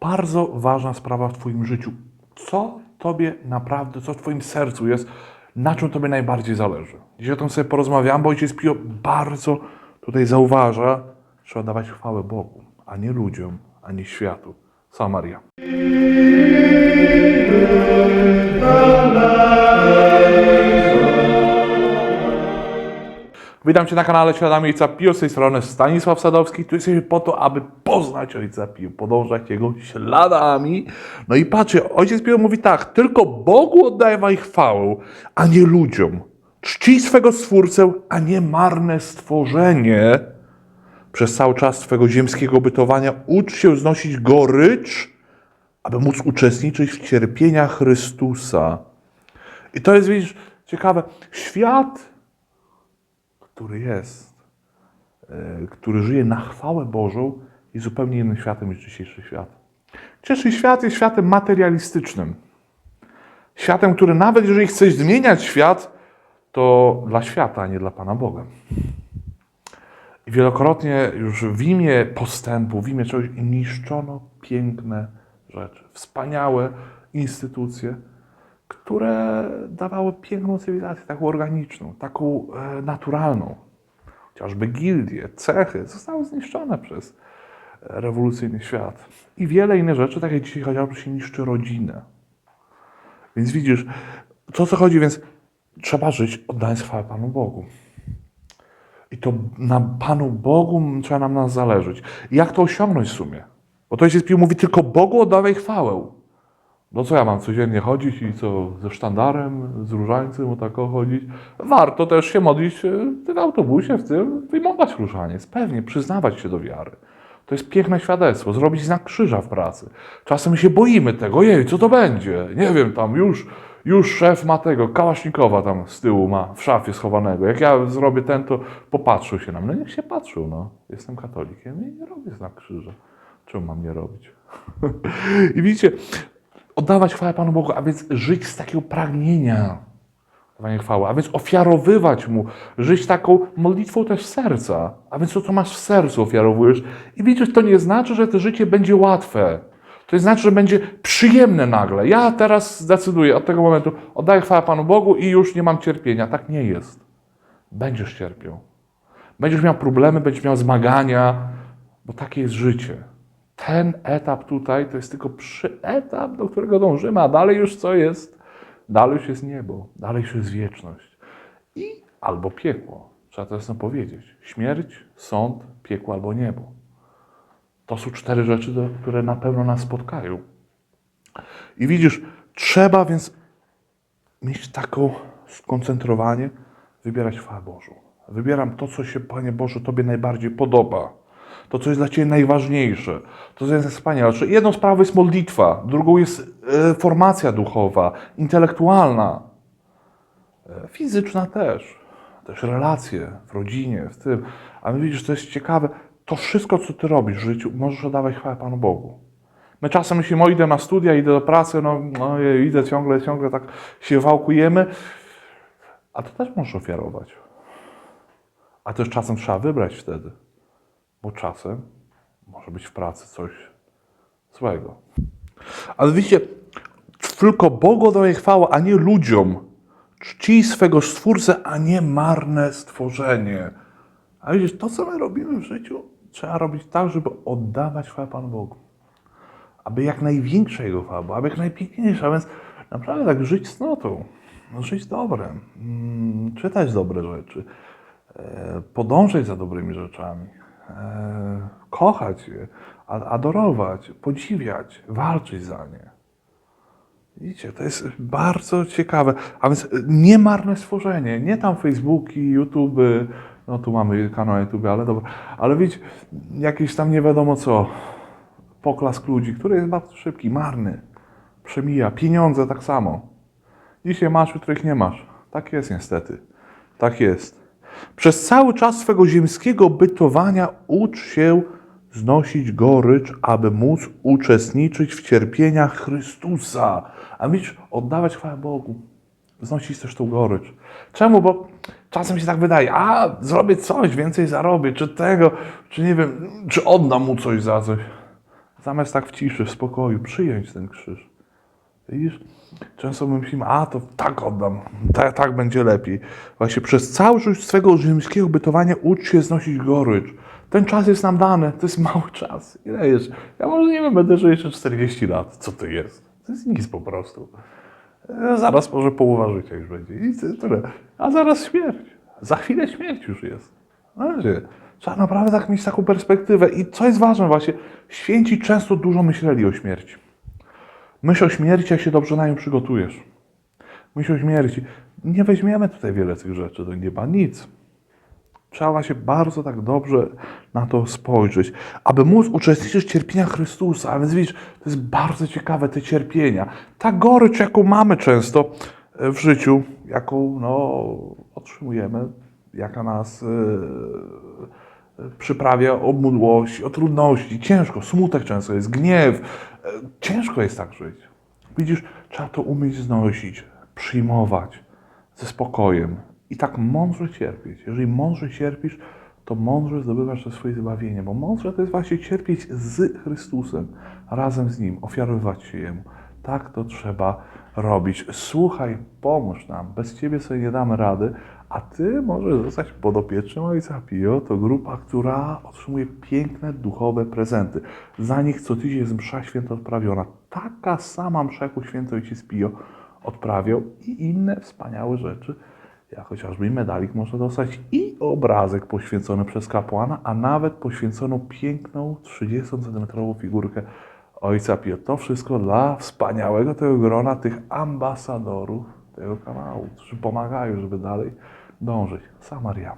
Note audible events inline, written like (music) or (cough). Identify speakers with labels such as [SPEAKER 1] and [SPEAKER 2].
[SPEAKER 1] bardzo ważna sprawa w Twoim życiu. Co Tobie naprawdę, co w Twoim sercu jest, na czym Tobie najbardziej zależy. Dzisiaj o tym sobie porozmawiam, bo Ojciec Pio bardzo tutaj zauważa, trzeba dawać chwałę Bogu, a nie ludziom, a nie światu. Sama Maria. Witam Cię na kanale Śladami Ojca Pio, z tej strony Stanisław Sadowski. Tu jesteśmy po to, aby poznać Ojca Pio, podążać Jego śladami. No i patrzcie, Ojciec Pio mówi tak, tylko Bogu oddawaj chwałę, a nie ludziom. Czcij swego Stwórcę, a nie marne stworzenie. Przez cały czas Twego ziemskiego bytowania ucz się znosić gorycz, aby móc uczestniczyć w cierpieniach Chrystusa. I to jest, widzisz, ciekawe. Świat który jest, e, który żyje na chwałę Bożą, jest zupełnie innym światem niż dzisiejszy świat. Dzisiejszy świat jest światem materialistycznym. Światem, który nawet jeżeli chcesz zmieniać świat, to dla świata, a nie dla Pana Boga. I wielokrotnie już w imię postępu, w imię czegoś niszczono piękne rzeczy, wspaniałe instytucje, które dawały piękną cywilizację, taką organiczną, taką e, naturalną. Chociażby gildie, cechy zostały zniszczone przez rewolucyjny świat. I wiele innych rzeczy, tak jak dzisiaj chociażby się niszczy rodzinę. Więc widzisz, to co chodzi, więc trzeba żyć oddając chwałę Panu Bogu. I to na Panu Bogu trzeba nam nas zależeć. I jak to osiągnąć w sumie? Bo to jest mówi, tylko Bogu oddawaj chwałę. No co ja mam codziennie chodzić i co ze sztandarem, z różańcem, o tak chodzić? Warto też się modlić e, w autobusie, w tym, wyjmować różaniec. Pewnie, przyznawać się do wiary. To jest piękne świadectwo, zrobić znak krzyża w pracy. Czasem się boimy tego, jej, co to będzie? Nie wiem, tam już, już szef ma tego, kałasznikowa tam z tyłu ma, w szafie schowanego. Jak ja zrobię ten, to popatrzył się na mnie. No niech się patrzył, no. Jestem katolikiem i nie robię znak krzyża. Czemu mam nie robić? (laughs) I widzicie, oddawać chwałę Panu Bogu, a więc żyć z takiego pragnienia dawania chwały, a więc ofiarowywać Mu, żyć taką modlitwą też serca, a więc to, co masz w sercu ofiarowujesz. I widzisz, to nie znaczy, że to życie będzie łatwe. To nie znaczy, że będzie przyjemne nagle. Ja teraz zdecyduję od tego momentu, oddaję chwałę Panu Bogu i już nie mam cierpienia. Tak nie jest. Będziesz cierpiał. Będziesz miał problemy, będziesz miał zmagania, bo takie jest życie ten etap tutaj to jest tylko przy etap, do którego dążymy, a dalej już co jest? Dalej już jest niebo, dalej już jest wieczność. I albo piekło, trzeba to jasno powiedzieć. Śmierć, sąd, piekło albo niebo. To są cztery rzeczy, które na pewno nas spotkają. I widzisz, trzeba więc mieć taką skoncentrowanie, wybierać chwałę Bożą. Wybieram to, co się, Panie Boże, Tobie najbardziej podoba to, co jest dla Ciebie najważniejsze, to, co jest wspanialsze. Jedną sprawą jest modlitwa, drugą jest e, formacja duchowa, intelektualna, e, fizyczna też, też relacje w rodzinie, w tym. Ale widzisz, to jest ciekawe, to wszystko, co Ty robisz w życiu, możesz oddawać chwałę Panu Bogu. My czasem myślimy, o idę na studia, idę do pracy, no, no idę ciągle, ciągle tak się wałkujemy, a to też możesz ofiarować. A też czasem trzeba wybrać wtedy bo czasem może być w pracy coś złego. Ale widzicie, tylko Bogu daje chwała, a nie ludziom. Czci swego Stwórcę, a nie marne stworzenie. A widzisz, to co my robimy w życiu, trzeba robić tak, żeby oddawać chwałę Panu Bogu. Aby jak największa Jego chwała, aby jak najpiękniejsza. Więc naprawdę tak żyć cnotą, no, żyć dobrem, mm, czytać dobre rzeczy, e, podążać za dobrymi rzeczami kochać je, adorować, podziwiać, walczyć za nie. Widzicie, to jest bardzo ciekawe. A więc nie marne stworzenie, nie tam Facebooki, YouTube, no tu mamy kanał YouTube, ale dobra, ale widzicie, jakieś tam nie wiadomo co, poklask ludzi, który jest bardzo szybki, marny, przemija, pieniądze tak samo. Dzisiaj masz, jutro ich nie masz. Tak jest niestety. Tak jest. Przez cały czas swego ziemskiego bytowania ucz się znosić gorycz, aby móc uczestniczyć w cierpieniach Chrystusa. A mieć oddawać chwałę Bogu. Znosić też tą gorycz. Czemu? Bo czasem się tak wydaje, a zrobię coś, więcej zarobię, czy tego, czy nie wiem, czy oddam mu coś za coś. Zamiast tak w ciszy, w spokoju przyjąć ten krzyż. Widzisz? Często my myślimy, a to tak oddam, tak, tak będzie lepiej. Właśnie przez czas swego rzymskiego bytowania ucz się znosić gorycz. Ten czas jest nam dany, to jest mały czas. Ile jest? Ja może nie wiem, będę żył jeszcze 40 lat. Co to jest? To jest nic po prostu. E, Zaraz może połowa życia już będzie. To- tyle. A zaraz śmierć. Za chwilę śmierć już jest. Wiecie, Trzeba naprawdę tak mieć taką perspektywę. I co jest ważne właśnie, święci często dużo myśleli o śmierci. Myśl o śmierci, jak się dobrze na nią przygotujesz. Myśl o śmierci. Nie weźmiemy tutaj wiele tych rzeczy do nieba, nic. Trzeba się bardzo tak dobrze na to spojrzeć, aby móc uczestniczyć w cierpieniach Chrystusa. A więc widzisz, to jest bardzo ciekawe, te cierpienia. Ta gorycz, jaką mamy często e, w życiu, jaką no, otrzymujemy, jaka nas e, przyprawia o mdłości, o trudności. Ciężko, smutek często jest, gniew. Ciężko jest tak żyć. Widzisz, trzeba to umieć znosić, przyjmować ze spokojem i tak mądrze cierpieć. Jeżeli mądrze cierpisz, to mądrze zdobywasz to swoje zbawienie, bo mądrze to jest właśnie cierpieć z Chrystusem, razem z Nim, ofiarowywać się Jemu. Tak to trzeba robić. Słuchaj, pomóż nam. Bez Ciebie sobie nie damy rady, a Ty możesz zostać podopiecznym Ojca Pio. To grupa, która otrzymuje piękne duchowe prezenty. Za nich co tydzień jest msza święta odprawiona. Taka sama msza, jaką święty Ojciec Pio odprawiał i inne wspaniałe rzeczy, jak chociażby medalik można dostać i obrazek poświęcony przez kapłana, a nawet poświęconą piękną 30 cm figurkę Ojca Pio. To wszystko dla wspaniałego tego grona tych ambasadorów tego kanału, którzy pomagają, żeby dalej dążyć. Samaria.